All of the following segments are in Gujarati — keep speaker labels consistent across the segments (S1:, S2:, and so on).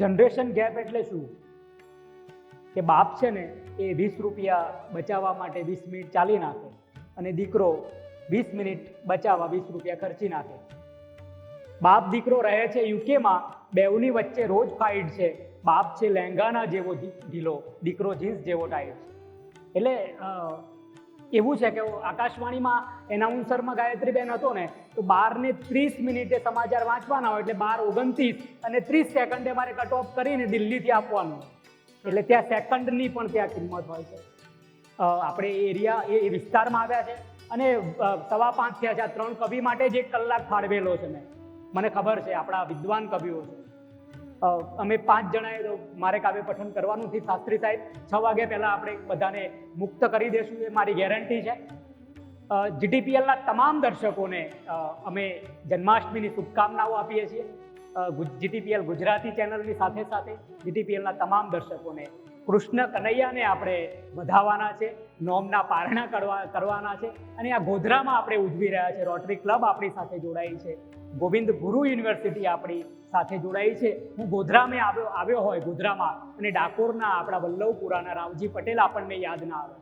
S1: જનરેશન ગેપ એટલે શું? કે બાપ છે ને, એ વીસ રૂપિયા બચાવવા માટે વીસ મિનિટ ચાલી નાખે અને દીકરો વીસ મિનિટ બચાવવા વીસ રૂપિયા ખર્ચી નાખે. બાપ દીકરો રહે છે યુકેમાં બેઉની વચ્ચે રોજ ફાઇટ છે. બાપ છે લહેંગાના જેવો ઢીલો દીકરો જીન્સ જેવો ટાઈટ એટલે એવું છે કે આકાશવાણીમાં એનાઉન્સરમાં ગાયત્રીબેન હતો ને, તો બારને ત્રીસ મિનિટે સમાચાર વાંચવાના હોય એટલે બાર ઓગણત્રીસ અને ત્રીસ સેકન્ડે મારે કટ ઓફ કરીને દિલ્હીથી આપવાનું. એટલે ત્યાં સેકન્ડની પણ ત્યાં કિંમત હોય છે. આપણે એરિયા, એ વિસ્તારમાં આવ્યા છે અને સવા પાંચ થયા છે. આ ત્રણ કવિ માટે જ એક કલાક ફાળવેલો છે મેં. મને ખબર છે, આપણા વિદ્વાન કવિઓ છે. અમે પાંચ જણાએ તો મારે કાવ્ય પઠન કરવાનું છે શાસ્ત્રી સાહેબ, છ વાગે પહેલાં આપણે બધાને મુક્ત કરી દેશું. એ મારી ગેરંટી છે. જીટીપીએલના તમામ દર્શકોને અમે જન્માષ્ટમીની શુભકામનાઓ આપીએ છીએ. જીટીપીએલ ગુજરાતી ચેનલની સાથે સાથે જીટીપીએલના તમામ દર્શકોને કૃષ્ણ કનૈયાને આપણે વધાવવાના છે, નોમના પારણા કરવા, કરવાના છે. અને આ ગોધરામાં આપણે ઉજવી રહ્યા છે. રોટરી ક્લબ આપણી સાથે જોડાઈ છે. ગોવિંદ ગુરુ યુનિવર્સિટી આપણી સાથે જોડાઈ છે. હું ગોધરામે આવ્યો આવ્યો હોય ગોધરામાં અને ડાકોરના આપણા વલ્લભપુરાના રાવજી પટેલ આપણને યાદ ના આવે.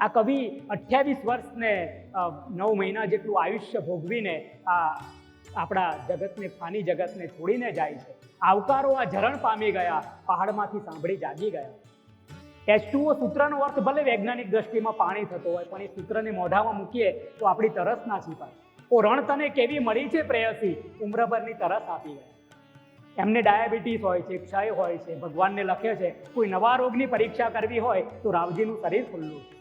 S1: આ કવિ અઠ્યાવીસ વર્ષને નવ મહિના જેટલું આયુષ્ય ભોગવીને આ આપણા જગતને, ફાની જગતને છોડીને જાય છે. આવકારો આ ઝરણ પામી ગયા, પહાડમાંથી સાંભળી જાગી ગયા. એચ સૂત્રનો અર્થ ભલે વૈજ્ઞાનિક દ્રષ્ટિમાં પાણી થતો હોય, પણ એ સૂત્રને મોઢામાં મૂકીએ તો આપણી તરસ ના છીપાય. ઓ રણ તને કેવી મળી છે પ્રેયસી? ઉમ્રભરની તરસ આપી ગયા એમને ડાયાબિટીસ હોય છે, ક્ષય હોય છે, ભગવાનને લખે છે, કોઈ નવા રોગની પરીક્ષા કરવી હોય તો રાવજીનું શરીર ખુલ્લું. છે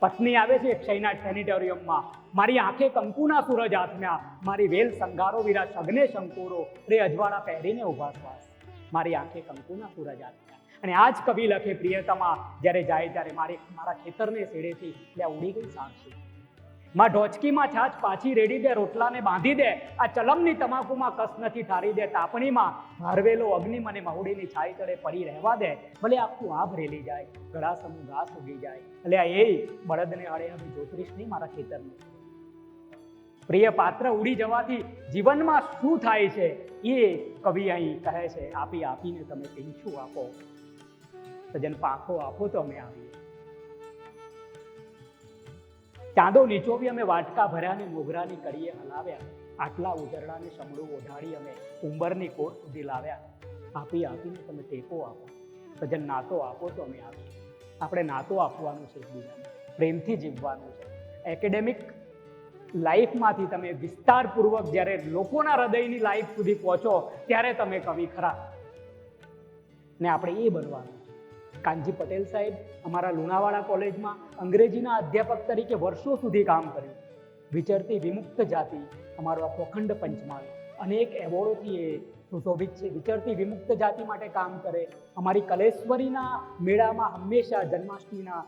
S1: પત્ની આવે છે ક્ષયના સેનિટોરિયમમાં મારી આંખે કંકુના સૂરજ આથમ્યા. મારી વેલ સંગારો વીરા સગને શંકુરો. રે અજવાળા પહેરીને ઊભા શ્વાસ મારી આંખે કંકુના સૂરજ આથમ્યા. અને આ જ કવિ લખે, પ્રિયતમા, જ્યારે જાય ત્યારે મારી મારા ખેતરને શેડેથી ત્યાં ઉડી ગઈ સાક્ષી માં ઢોચકીમાં છાછ પાછી રેડી દે, રોટલાને બાંધી દે, આ ચલમની તમાકુમાં કસ નથી ઠારી દે, તાપણીમાં ભારવેલો અગ્નિ મને મહુડીની છાઈ તળે પડી રહેવા દે. ભલે આખું આભ રેલી જાય ગળા સમૂહ ઘાસ ઉગી જાય. એટલે આ એ બળદને હળે હવે જોતરીશ નહીં મારા ખેતરને. પ્રિય પાત્ર ઉડી જવાથી જીવનમાં શું થાય છે, એ કવિ અહીં કહે છે, આપી આપીને તમે પીંછું આપો. સજન પાંખો આપો તો અમે આવીએ. ચાંદો નીચોવી અમે વાટકા ભર્યા ને મોગરાની કડીએ હલાવ્યા. આટલા ઉજરડાને સમળું ઓઢાડી અમે ઉંબરની કોર સુધી લાવ્યા. આપી આપીને તમે ટેકો આપો. સજન નાતો આપો તો અમે આપીએ આપણે નાતો આપવાનું છે એકબીજાને. પ્રેમથી જીવવાનું છે. એકેડેમિક લાઈફમાંથી તમે વિસ્તારપૂર્વક જ્યારે લોકોના હૃદયની લાઈફ સુધી પહોંચો, ત્યારે તમે કવિ ખરા. ને આપણે એ બનવાનું કાનજી પટેલ સાહેબ અમારા લુણાવાડા કોલેજમાં અંગ્રેજીના અધ્યાપક તરીકે વર્ષો સુધી કામ કર્યું. વિચરતી વિમુક્ત જાતિ અમારો આ પોખંડ પંચમાલ અનેક એવોર્ડોથી એ સુશોભિત છે. વિચરતી વિમુક્ત જાતિ માટે કામ કરે. અમારી કલેશ્વરીના મેળામાં હંમેશા જન્માષ્ટમીના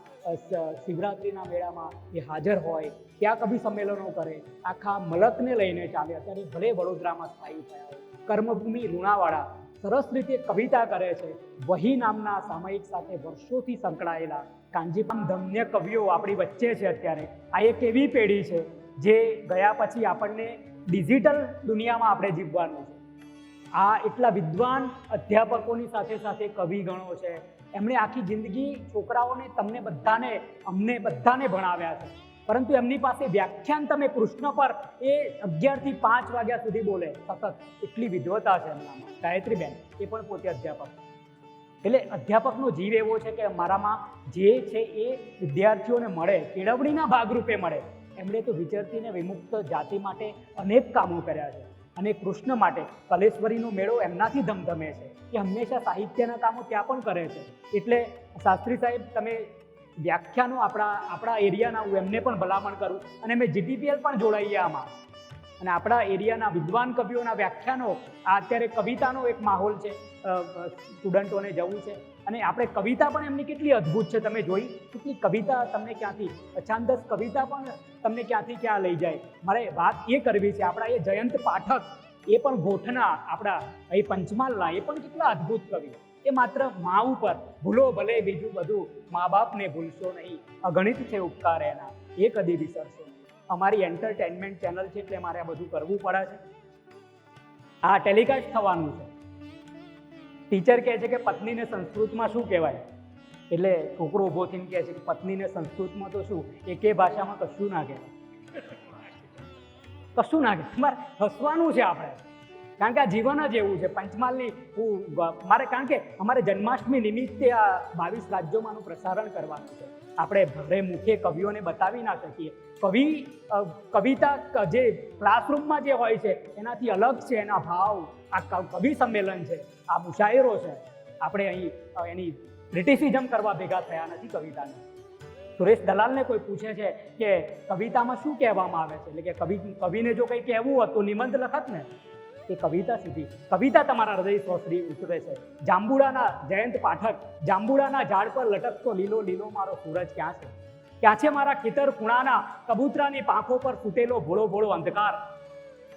S1: શિવરાત્રિના મેળામાં એ હાજર હોય. ત્યાં કવિ સંમેલનો કરે. આખા મલકને લઈને ચાલે. અત્યારે ભલે વડોદરામાં સ્થાયી થયા કર્મભૂમિ લુણાવાડા. સરસ રીતે કવિતા કરે છે. વહી નામના સામયિક સાથે વર્ષોથી સંકળાયેલા કાંજીપામ ધન્ય કવિઓ આપણી વચ્ચે છે અત્યારે. આ એક એવી પેઢી છે જે ગયા પછી આપણને ડિજિટલ દુનિયામાં આપણે જીવવાનું છે. આ એટલા વિદ્વાન અધ્યાપકોની સાથે સાથે કવિ ગણો છે. એમણે આખી જિંદગી છોકરાઓને તમને બધાને, અમને બધાને ભણાવ્યા છે. પરંતુ એમની પાસે વ્યાખ્યાન તમે કૃષ્ણ પર એ અગિયારથી પાંચ વાગ્યા સુધી બોલે. સતત. એટલી વિદ્વતા છે એમનામાં. ગાયત્રીબેન, એ પણ પોતે અધ્યાપક. એટલે અધ્યાપકનો જીવ એવો છે કે મારામાં જે છે એ વિદ્યાર્થીઓને મળે, કેળવણીના ભાગરૂપે મળે. એમણે તો વિચરતીને વિમુક્ત જાતિ માટે અનેક કામો કર્યા છે. અને કૃષ્ણ માટે કલેશ્વરીનો મેળો એમનાથી ધમધમે છે. એ હંમેશા સાહિત્યના કામો ત્યાં પણ કરે છે. એટલે શાસ્ત્રી સાહેબ, તમે વ્યાખ્યાનો આપણા આપણા એરિયાના હું એમને પણ ભલામણ કરું અને મેં જીટીપીએલ પણ જોડાઈએ આમાં. અને આપણા એરિયાના વિદ્વાન કવિઓના વ્યાખ્યાનો, આ અત્યારે કવિતાનો એક માહોલ છે સ્ટુડન્ટોને જવું છે. અને આપણે કવિતા પણ એમની કેટલી અદ્ભુત છે, તમે જોઈ, કેટલી કવિતા તમને ક્યાંથી છાંદસ કવિતા પણ તમને ક્યાંથી ક્યાં લઈ જાય. મારે વાત એ કરવી છે, આપણા એ જયંત પાઠક, એ પણ ગોઠના આપણા અહીં પંચમહાલના, એ પણ કેટલા અદ્ભુત કવિ. એ માત્ર મા ઉપર. ભૂલો ભલે બીજું બધું મા બાપને ભૂલશો નહીં. અગણિત છે ઉપકાર એના. એ કદી વિસરશો અમારી એન્ટરટેનમેન્ટ ચેનલ છે એટલે મારે આ બધું કરવું પડે છે. આ ટેલિકાસ્ટ થવાનું છે. ટીચર કહે છે કે પત્નીને સંસ્કૃતમાં શું કહેવાય? એટલે છોકરો ઊભો થઈને કહે છે કે પત્નીને સંસ્કૃતમાં તો શું? એકે ભાષામાં કશું ના કહેવાય. કશું ના કહેવાય. હસવાનું છે આપણે. કારણ કે આ જીવન જ એવું છે. પંચમહાલની હું મારે કારણ કે અમારે જન્માષ્ટમી નિમિત્તે આ બાવીસ રાજ્યોમાંનું પ્રસારણ કરવાનું છે. આપણે ભરે મુખે કવિઓને બતાવી ના શકીએ. કવિ કવિતા જે ક્લાસરૂમમાં જે હોય છે, એનાથી અલગ છે, એના ભાવ, આ કવિ સંમેલન છે, આ મુશાયરો છે. આપણે અહીં એની ક્રિટિસિઝમ કરવા ભેગા થયા નથી કવિતાને. સુરેશ દલાલને કોઈ પૂછે છે કે કવિતામાં શું કહેવામાં આવે છે? એટલે કે કવિ, કવિને જો કંઈ કહેવું હોત તો નિબંધ લખત ને. એ કવિતા સુધી. કવિતા તમારા હૃદય સ્વશ્રી ઉતરે છે. જાંબુડાના જયંત પાઠક, જાંબુડાના ઝાડ પર લટકતો લીલો લીલો મારો સૂરજ ક્યાં છે? ક્યાં છે મારા ખેતર ખૂણાના કબૂતરાની પાંખો પર ફૂટેલો ભોળો ભોળો અંધકાર?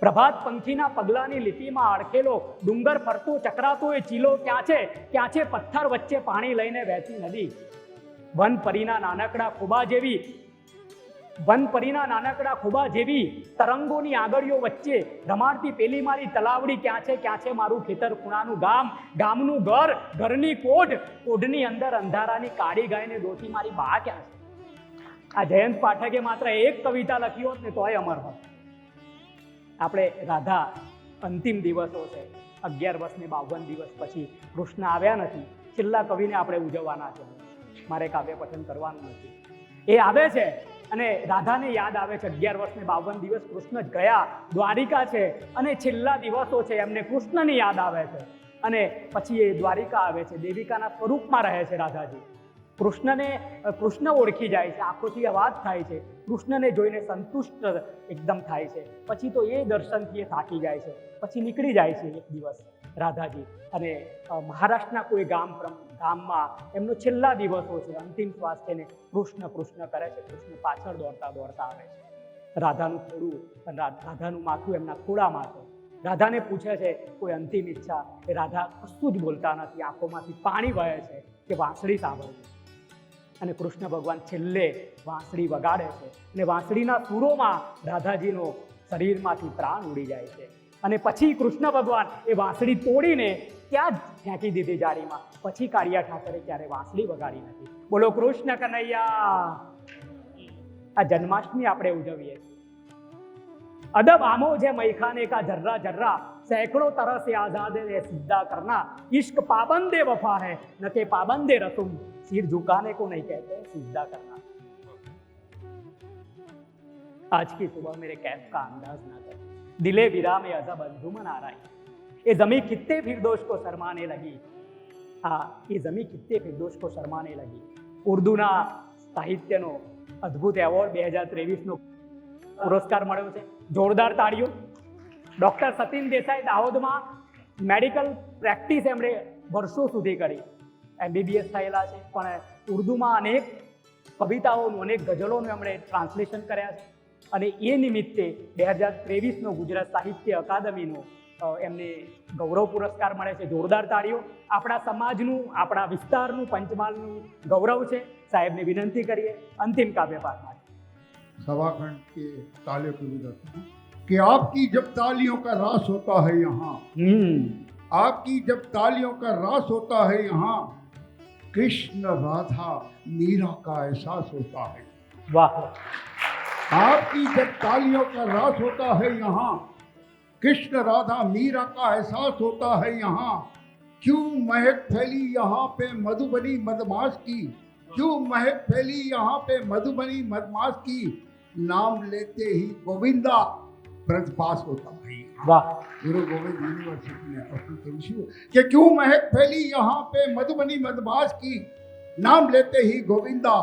S1: પ્રભાત પંખીના પગલાની લીટીમાં અડકેલો ડુંગર ફરતો, ચકરાતો એ ચીલો ક્યાં છે? ક્યાં છે પથ્થર વચ્ચે પાણી લઈને વહેતી નદી? વન પરીના નાનકડા ખોબા જેવી વન પરીના નાનકડા ખોબા જેવી તરંગોની આગળીઓ વચ્ચે રમાડતી પેલી મારી તલાવડી ક્યાં છે ક્યાં છે મારું ખેતર? ખૂણાનું ગામ, ગામનું ઘર, ઘરની કોઢ, કોઢની અંદર અંધારાની કાળી ગાયને દોતી મારી બા ક્યાં છે? આ જયંત પાઠકે માત્ર એક કવિતા લખી હોત ને તોય અમર હોત. આપણે રાધા અંતિમ દિવસો છે. અગિયાર વર્ષને બાવન દિવસ પછી કૃષ્ણ આવ્યા નથી. છેલ્લા કવિને આપણે ઉજવવાના છે. મારે કાવ્ય પઠન કરવાનું નથી. એ આવે છે અને રાધાને યાદ આવે છે, અગિયાર વર્ષને બાવન દિવસ કૃષ્ણ જ ગયા, દ્વારિકા છે, અને છેલ્લા દિવસો છે, એમને કૃષ્ણની યાદ આવે છે. અને પછી એ દ્વારિકા આવે છે, દેવિકાના સ્વરૂપમાં રહે છે રાધાજી. કૃષ્ણને કૃષ્ણ ઓળખી જાય છે, આંખોથી અવાજ થાય છે, કૃષ્ણને જોઈને સંતુષ્ટ એકદમ થાય છે. પછી તો એ દર્શનથી એ થાકી જાય છે, પછી નીકળી જાય છે એક દિવસ. રાધાજી. અને મહારાષ્ટ્રના કોઈ ગામ ગામમાં એમનો છેલ્લા દિવસો છે, અંતિમ શ્વાસ છે ને કૃષ્ણ કૃષ્ણ કરે છે, કૃષ્ણ પાછળ દોડતા દોડતા આવે છે. રાધાનું રા- રાધાનું માથું એમના ખોડામાં છે. રાધાને પૂછે છે, કોઈ અંતિમ ઈચ્છા? એ રાધા કશું જ બોલતા નથી, આંખોમાંથી પાણી વહે છે કે વાંસળી સાંભળવી અને કૃષ્ણ ભગવાન છેલ્લે વાંસળી વગાડે છે. અને વાંસળીના સૂરોમાં રાધાજીનો શરીરમાંથી પ્રાણ ઉડી જાય છે. અને પછી કૃષ્ણ ભગવાન એ વાંસળી તોડીને ત્યાં જ ફેંકી દીધી જાળીમાં પછી કાળિયા ઠાકરે ક્યારે વાંસળી વગાડી નથી બોલો કૃષ્ણ કનૈયા આ જન્માષ્ટમી આપણે ઉજવીએ છીએ અદબ આમો છે મૈખાને કા જર્રા જર્રા सैकड़ों तरह से आजाद है सीधा करना इश्क पाबंदे वफा है न के पाबंदे रसुम सिर झुकाने को नहीं कहते सीधा करना आज की सुबह मेरे कैफ का अंदाज ना कर दिले विरा में अजब अंजुमन आ रही ये जमी कितने फिरदोश को शर्माने लगी હા એ જમી કિત્તે ફિરદોશ કો શર્માને લગી ઉર્દુના સાહિત્યનો અદ્ભુત એવોર્ડ બે હજાર ત્રેવીસનો પુરસ્કાર મળ્યો છે જોરદાર તાળીઓ ડૉક્ટર સતીન દેસાઈ દાહોદમાં મેડિકલ પ્રેક્ટિસ એમણે વર્ષો સુધી કરી એમબીબીએસ થયેલા છે પણ ઉર્દુમાં અનેક કવિતાઓનું અનેક ગઝલોનું એમણે ટ્રાન્સલેશન કર્યા છે અને એ નિમિત્તે બે હજાર ત્રેવીસનો ગુજરાત સાહિત્ય અકાદમીનો અ, એમને ગૌરવ પુરસ્કાર મળે છે જોરદાર તાળીઓ આપણા સમાજનું આપણા વિસ્તારનું પંચમહાલનું ગૌરવ છે સાહેબને વિનંતી કરીએ અંતિમ કાવ્ય પાઠ માટે
S2: सभाखंड के तालियों को भी रखते हैं कि आपकी जब तालियों का रास होता है यहाँ
S1: હમ
S2: आपकी जब तालियों का रास होता है यहाँ कृष्ण राधा मीरा का एहसास होता है
S1: વાહ
S2: आपकी जब तालियों का रास होता है यहाँ कृष्ण राधा मीरा का एहसास होता है यहाँ क्यों महक फैली यहाँ पे मधुबनी मदमाश की? क्यों महक फैली यहाँ पे मधुबनी मदमाश की? नाम लेते ही गोविंदा ब्रजपास होता है गुरु गोविंद यूनिवर्सिटी ने प्रश्न कि क्यों महक फैली यहाँ पे मधुबनी मदमाश की? नाम लेते ही गोविंदा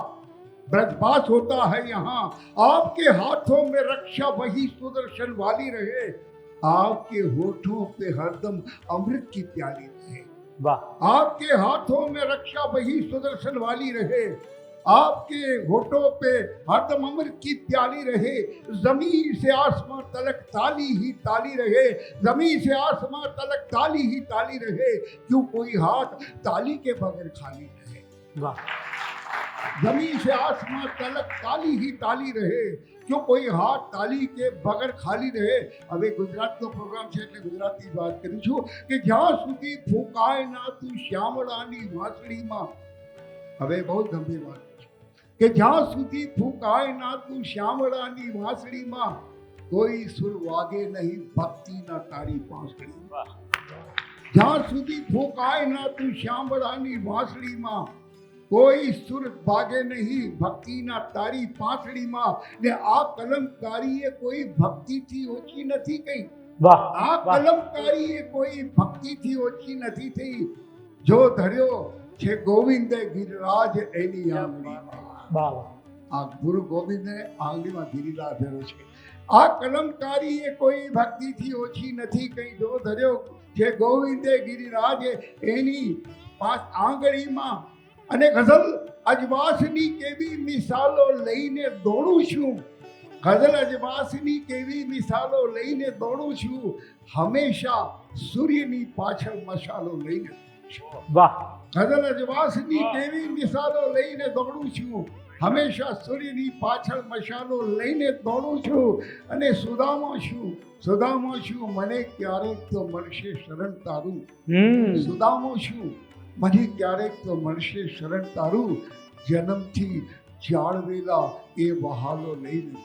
S2: ब्रजपात होता है यहाँ आपके हाथों में रक्षा वही सुदर्शन वाली रहे आपके होठों पे हरदम अमृत की प्याली रहे
S1: वाह
S2: आपके हाथों में रक्षा वही सुदर्शन वाली रहे आपके होठों पे हरदम अमृत की प्याली रहे जमीन से आसमां तलक ताली ही ताली रहे जमीन से आसमां तलक ताली ही ताली रहे क्यों कोई हाथ ताली के बगैर खाली रहे
S1: वाह
S2: जमीन से आसमां तलक ताली ही ताली रहे જો કોઈ હાથ તાલી કે વગર ખાલી રહે હવે ગુજરાતનો પ્રોગ્રામ છે એટલે ગુજરાતી જ વાત કરું છું કે જ્યાં સુધી ફૂંકાય ના તું શ્યામળાની વાંસળીમાં હવે બહુ ગંભીર વાત છે કે જ્યાં સુધી ફૂંકાય ના તું શ્યામળાની વાંસળીમાં કોઈ સુર વાગે નહીં ભક્તિના તારી પાંસળીમાં જ્યાં સુધી ફૂંકાય ના તું શ્યામળાની વાંસળીમાં કોઈ સુર ભાગે નહીં ભક્તિના તારી પાંસળીમાં ને આ કલમકારી એ કોઈ ભક્તિથી ઓછી નથી કઈ
S1: વાહ
S2: આ
S1: વાહ
S2: કલમકારી એ કોઈ ભક્તિથી ઓછી નથી થઈ જો ધર્યો છે ગોવિંદે ગિરિરાજ એની આંગળીમાં
S1: વાહ વાહ
S2: આ ગુરુ ગોવિંદે આંગળીમાં ગિરિરાજ ધર્યો છે આ કલમકારી એ કોઈ ભક્તિથી ઓછી નથી કઈ જો ધર્યો છે ગોવિંદે ગિરિરાજ એની પાંચ આંગળીમાં અને ગઝલ અજવાસની કેવી મિસાલો લઈને દોડું છું. ગઝલ અજવાસની કેવી મિસાલો લઈને દોડું છું. હંમેશા સૂર્યની પાછળ મસાલો લઈને દોડું છું.
S1: વાહ.
S2: ગઝલ અજવાસની કેવી મિસાલો લઈને દોડું છું. હંમેશા સૂર્યની પાછળ મસાલો લઈને દોડું છું અને સુદામો છું. સુદામો છું મને ક્યારેક તો મળશે શરણ તારું. સુદામો છું મને ક્યારેક તો મળશે શરણ તારું જન્મથી જાળવેલા એ વહાલો લઈને.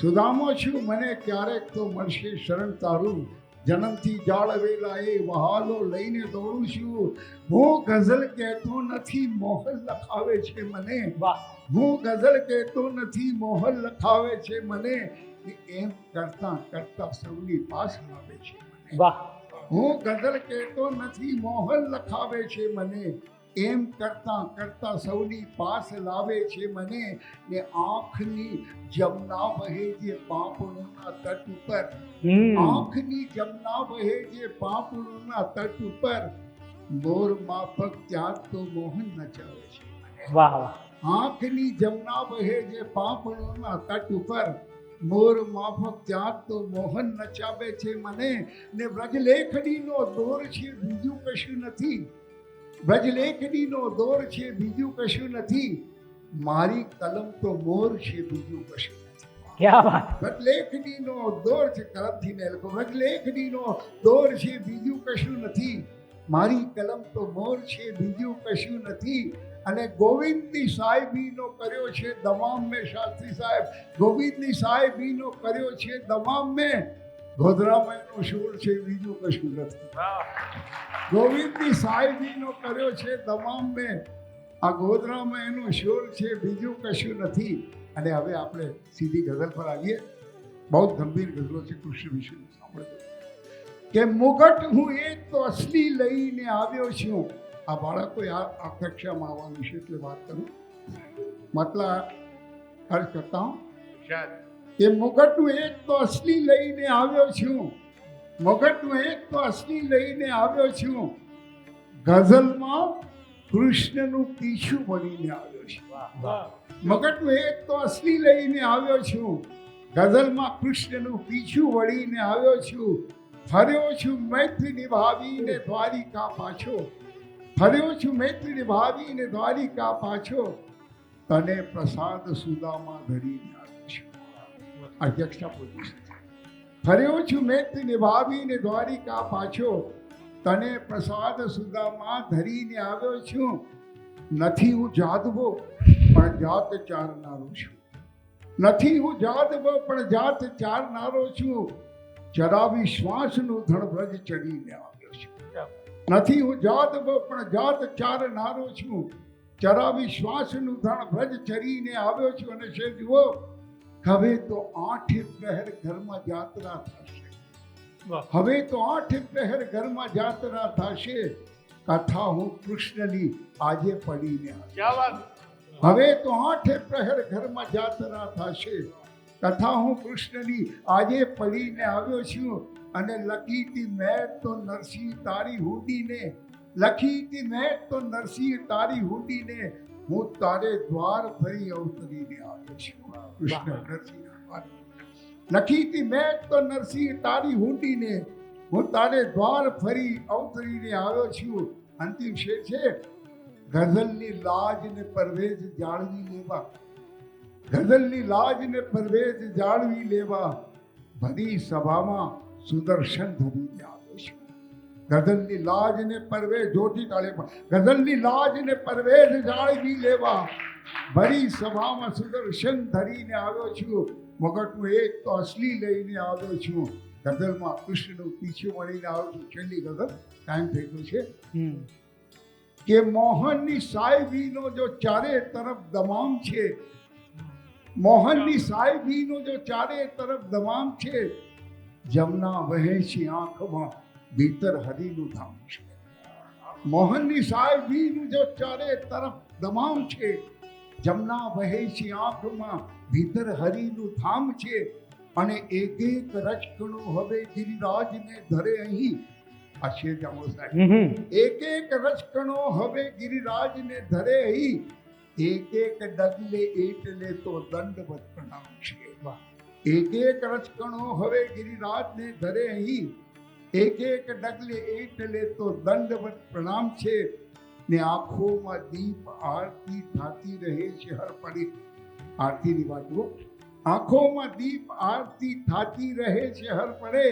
S2: સુદામો છું મને ક્યારેક તો મળશે શરણ તારું જન્મથી જાળવેલા એ વહાલો લઈને દોડું છું. હું ગઝલ કહેતો નથી મોહલ લખાવે છે મને.
S1: વાહ.
S2: હું ગઝલ કહેતો નથી મોહલ લખાવે છે મને. કે એમ કરતા કરતા સૌની પાસ લાવે છે મને.
S1: વાહ.
S2: હું ગઝલ કહેતો નથી મોહન લખાવે છે મને. એમ કરતા કરતા સૌની પાસ લાવે છે મને ને આંખની જમના વહે જે પાપણોના તટ ઉપર. આંખની જમના વહે જે પાપણોના તટ ઉપર. મોર માફક ત્યાં તો મોહન નચાવે છે.
S1: વાહ વાહ.
S2: આંખની જમના વહે જે પાપણોના તટ ઉપર. મોર માફક ત્યાં તો મોહન નચાવે છે મને ને વ્રજલેખનીનો દોર છે બીજું કશું નથી. વ્રજલેખનીનો દોર છે બીજું કશું નથી. મારી કલમ તો મોર છે બીજું કશું નથી.
S1: ક્યાં વાત?
S2: વ્રજલેખનીનો દોર છે કલમથી ને લખો વ્રજલેખનીનો દોર છે બીજું કશું નથી. મારી કલમ તો મોર છે બીજું કશું નથી. અને ગોવિંદની સાહેબીનો કર્યો છે દમામ મેં શાસ્ત્રી સાહેબ. ગોવિંદની સાહેબીનો કર્યો છે દમામ મેં. ગોધરામાં એનો શૂર છે, બીજું કશું નથી. ગોવિંદની સાહેબીનો કર્યો છે દમામ મેં. આ ગોધરામાં એનો શોર છે, બીજું કશું નથી. અને હવે આપણે સીધી ગઝલ પર આવીએ. બહુ ગંભીર ગઝલો છે, કૃષ્ણ વિષ્ણુ સાંભળજો. કે મુગટ હું એક તો અસલી લઈને આવ્યો છું. આ બાળકો આ અપેક્ષામાં આવવાનું છે એટલે વાત કરું. મતલબ અર્થ કરતા હું. એ મુગટનું એક તો અસલી લઈને આવ્યો છું. મગજનું એક તો અસલી લઈને આવ્યો છું. ગઝલમાં કૃષ્ણનું પીછું બનીને આવ્યો છું. મગજનું એક તો અસલી લઈને આવ્યો છું. ગઝલમાં કૃષ્ણનું પીછું વળીને આવ્યો છું. ફર્યો છું મૈત્રી નિભાવીને દ્વારિકા પાછો. ફર્યો છું મૈત્રી નિભાવીને દ્વારિકા પાછો. તને પ્રસાદ સુદામાં છું અધ્યક્ષતા પૂરી ફર્યો છું મૈત્રી નિભાવીને દ્વારિકા પાછો. તને પ્રસાદ સુદામાં ધરીને આવ્યો છું. નથી હું જાદવો પણ જાત ચારનારો છું. નથી હું જાદવો પણ જાત ચારનારો છું. જરા શ્વાસનું ધણભ્રજ ચડીને આવ્યો નથી હું જાત પણ જાત ચારનારો છું. ચરાવી શ્વાસનું ધણ વ્રજ ચરીને આવ્યો છું અને છે જુઓ હવે તો આઠે પ્રહેર ઘરમાં જાત્રા થશે. હવે તો આઠે પ્રહેર ઘરમાં જાત્રા થશે. કથા હું કૃષ્ણની આજે પડીને. હવે તો આઠે પ્રહેર ઘરમાં જાત્રા થશે. કથા હું કૃષ્ણની આજે પડીને આવ્યો છું. અને લખી તી મેં તો નરસિંહ તારી હુડીને લખી તી મેં તો નરસિંહ તારી હુડીને હું તારે દ્વાર ફરી અવતરીને આવ્યો છું. કૃષ્ણ નરસિંહ. લખી તી મેં તો નરસિંહ તારી હુંડીને હું તારે દ્વાર ફરી અવતરીને આવ્યો છું. અંતિમ શેર છે ગઝલની લાજ ને પરવેજ જાળવી લેવા. ગઝલની લાજને પરવેજ જાળવી લેવા. ભરી સભામાં સુદર્શન ધરીને આવ્યો છે. ગઝલની લાજને પરવે જોતી તાળે ગઝલની લાજને પરવેજ જાળવી લેવા. ભરી સભામાં સુદર્શન ધરીને આવ્યો છું. મગજનું એક તો અસલી લઈને આવ્યો છું. ગઝલમાં કૃષ્ણનું પીછું મળીને આવ્યો છું. છેલ્લી ગઝલ ટાઈમ થઈ ગયો છે. કે મોહનની સાહેબીનો જો ચારે તરફ દમામ છે મોહનની સાહેબીનો જો ચારે તરફ દમામ છે જમના વહે છે આંખમાં ભીતર હરિનું ધામ છે. મોહનની સાહેબીનું જો ચારે તરફ દમામ છે જમના વહે છે આંખમાં ભીતર હરિનું ધામ છે અને એક એક રચકણું હવે ગિરિરાજને ધરે અહીં. આશે જામો સાહેબ. એક એક રચકણો હવે ગિરિરાજને ધરે અહીં. એક એક ડગલે એટલે તો દંડવત પ્રણામ છે.
S1: વાહ.
S2: એક એક રચકણો હવે ગિરિરાજને ધરે અહીં એક એક ડગલે એટલે તો દંડવત પ્રણામ છે ને આંખોમાં દીપ આરતી થાતી રહે છે હર પડી આરતીની વાત જુઓ આંખોમાં દીપ આરતી થાતી રહે છે હર પડે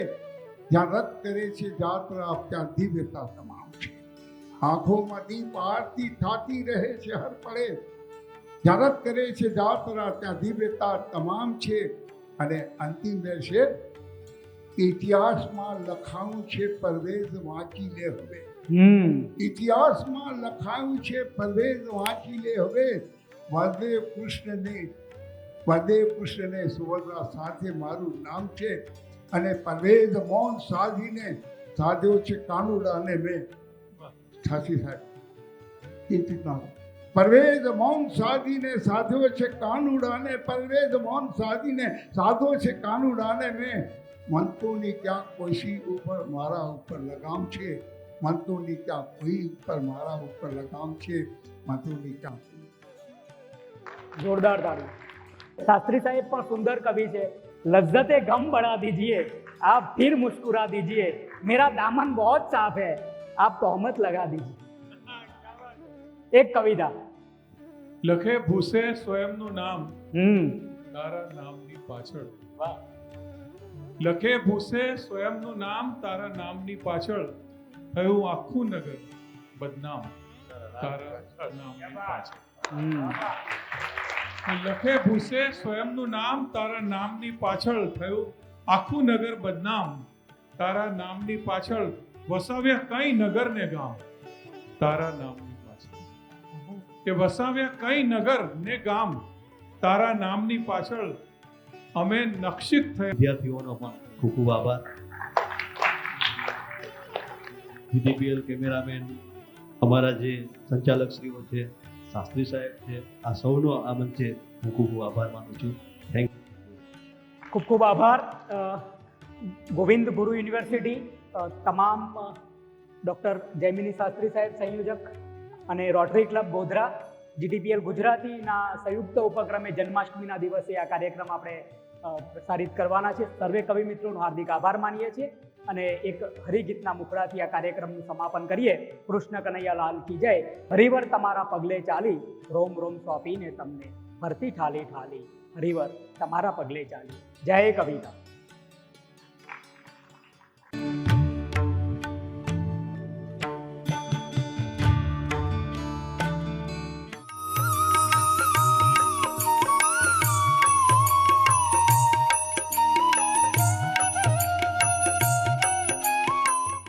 S2: જ્યાં રદ કરે છે જાત્રા ત્યાં દિવ્યતા તમામ છે આંખોમાં દીપ આરતી થાતી રહે છે હર પડે જ્યાં રદ કરે છે જાત્રા ત્યાં દિવ્યતા તમામ છે અને અંતિમ રહેશે ઇતિહાસમાં લખાયું છે પરવેઝ વાંચી લે હવે.
S1: હમ.
S2: ઇતિહાસમાં લખાયું છે પરવેઝ વાંચી લે હવે. વદે કૃષ્ણને વદે કૃષ્ણને સુવર્ણા સાથે મારું નામ છે અને પરવેઝ મૌન સાધીને સાધ્યો છે કાનુડાને મેં. સાચી સાહેબ એ રીતના. પરવેઝ મૌન સાધીને સાધ્યો છે કાનુડાને પરવેઝ મૌન સાધીને સાધો છે કાનુડાને મેં મંતોની ક્યાંક કોશી ઉપર મારા ઉપર લગામ છે મંતોની ક્યાં કોઈ ઉપર મારા ઉપર લગામ છે મંતોની ક્યાં
S1: जोरदार ताली शास्त्री साहेब પણ સુંદર કવિ છે लज्जते गम बढ़ा दीजिए आप फिर मुस्कुरा दीजिए मेरा दामन बहुत साफ है आप तोहमत लगा दीजिए એક કવિતા.
S3: લખે ભૂસે સ્વયંનું નામ.
S1: હમ.
S3: તારા નામની પાછળ.
S1: વાહ.
S3: લખે ભૂસે સ્વયંનું નામ તારા નામની પાછળ. થયું આખું નગર બદનામ. તારા નામની પાછળ. લખે ભૂસે સ્વયંનું નામ તારા નામની પાછળ. થયું આખું નગર બદનામ. તારા નામની પાછળ વસાવ્યા કઈ નગર ને ગામ? તારા પાછળ કે વસાવ્યા કઈ નગર ને ગામ તારા નામની પાછળ અમે નક્ષિત થયા.
S4: વિદ્યાર્થીઓનો પણ ખૂબ ખૂબ આભાર. ડીડીપીએલ કેમેરામેન અમારા જે સંચાલકશ્રીઓ છે શાસ્ત્રી સાહેબ છે આ સૌનો આ મંચે હું ખૂબ ખૂબ આભાર માનું છું. થેન્ક
S1: ખૂબ ખૂબ આભાર. ગોવિંદ ગુરુ યુનિવર્સિટી તમામ ડૉક્ટર જયમિની શાસ્ત્રી સાહેબ સંયોજક અને રોટરી ક્લબ ગોધરા, જીટીપીએલ ગુજરાતીના સંયુક્ત ઉપક્રમે જન્માષ્ટમીના દિવસે આ કાર્યક્રમ આપણે પ્રસારિત કરવાના છે. સર્વે કવિ મિત્રોનો હાર્દિક આભાર માનીએ છીએ અને એક હરિગીતના મુખડાથી આ કાર્યક્રમનું સમાપન કરીએ. કૃષ્ણ કનૈયા લાલ કી જય. હરિવર તમારા પગલે ચાલી. રોમ રોમ સોંપીને તમને ભરતી ઠાલી ઠાલી. હરિવર તમારા પગલે ચાલી. જય કવિતા